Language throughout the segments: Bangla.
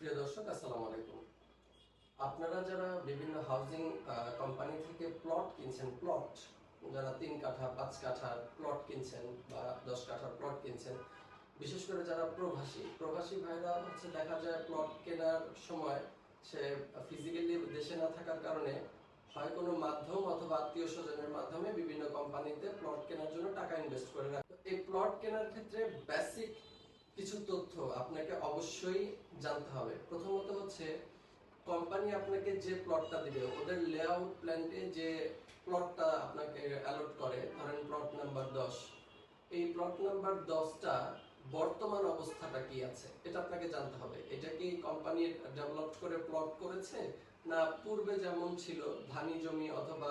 প্রিয় দর্শক, আসসালামু আলাইকুম। আপনারা যারা বিভিন্ন হাউজিং কোম্পানি থেকে প্লট কিনছেন প্লট যারা তিন কাঠা, পাঁচ কাঠার প্লট কিনছেন বা দশ কাঠার প্লট কিনছেন, বিশেষ করে যারা প্রবাসী প্রবাসী ভাইরা হচ্ছে দেখা যায় প্লট কেনার সময় সে ফিজিক্যালি দেশে না থাকার কারণে হয় কোনো মাধ্যম অথবা আত্মীয় স্বজনের মাধ্যমে বিভিন্ন কোম্পানিতে প্লট কেনার জন্য টাকা ইনভেস্ট করে রাখে। এই প্লট কেনার ক্ষেত্রে বেসিক কিছু তথ্য আপনাকে অবশ্যই জানতে হবে। প্রথমত হচ্ছে কোম্পানি আপনাকে যে প্লটটা দিবে, ওদের লেআউট প্ল্যান্টে যে প্লটটা আপনাকে অ্যালট করে, ধরেন প্লট নাম্বার দশ, এই প্লট নাম্বার দশটা বর্তমান অবস্থাটা কি আছে, এটা আপনাকে জানতে হবে। এটা কি কোম্পানি ডেভেলপ করে প্লট করেছে, না পূর্বে যেমন ছিল ধানি জমি অথবা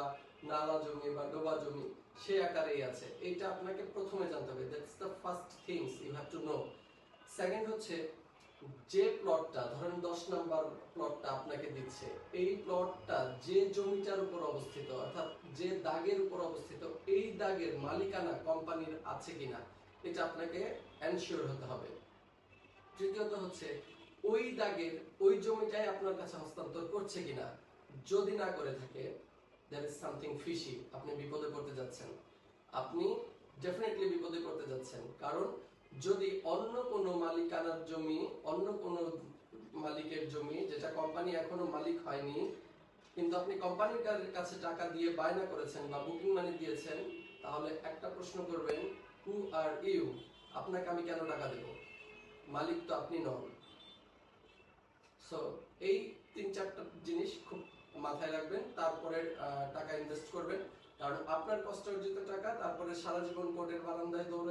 নালা জমি বা ডোবা জমি, সে আকারেই আছে। এটা আপনাকে প্রথমে জানতে হবে। That's the first things you have to know second হচ্ছে, যে প্লটটা ধরেন দশ নাম্বার প্লটটা আপনাকে দিচ্ছে, এই প্লটটা যে জমিটার উপর অবস্থিত, অর্থাৎ যে দাগের উপর অবস্থিত, এই দাগের মালিকানা কোম্পানির আছে কিনা, এটা আপনাকে এনশিওর হতে হবে। তৃতীয়ত হচ্ছে, ওই দাগের, ওই জমিটাই আপনার কাছে হস্তান্তর করছে কিনা, যদি না করে থাকে দ্যার ইজ সামথিং ফিশি আপনি বিপদে পড়তে যাচ্ছেন। আপনি ডেফিনেটলি বিপদে পড়তে যাচ্ছেন, কারণ যদি অন্য কোনো মালিকানার জমি, অন্য কোনো মালিকের জমি, যেটা কোম্পানি এখনও মালিক হয়নি, কিন্তু আপনি কোম্পানির কাছে টাকা দিয়ে বায়না করেছেন বা বুকিং মানি দিয়েছেন, তাহলে একটা প্রশ্ন করবেন হু আর ইউ আপনাকে আমি কেন টাকা দেব? মালিক তো আপনি নন। সো এই তিন চারটা জিনিস খুব মাথায় রাখবেন, তারপরে টাকা ইনভেস্ট করবেন। কারণ আপনার কষ্ট অর্জিত টাকা, তারপরে সারা জীবন কোর্টের বারান্দায় দৌড়ে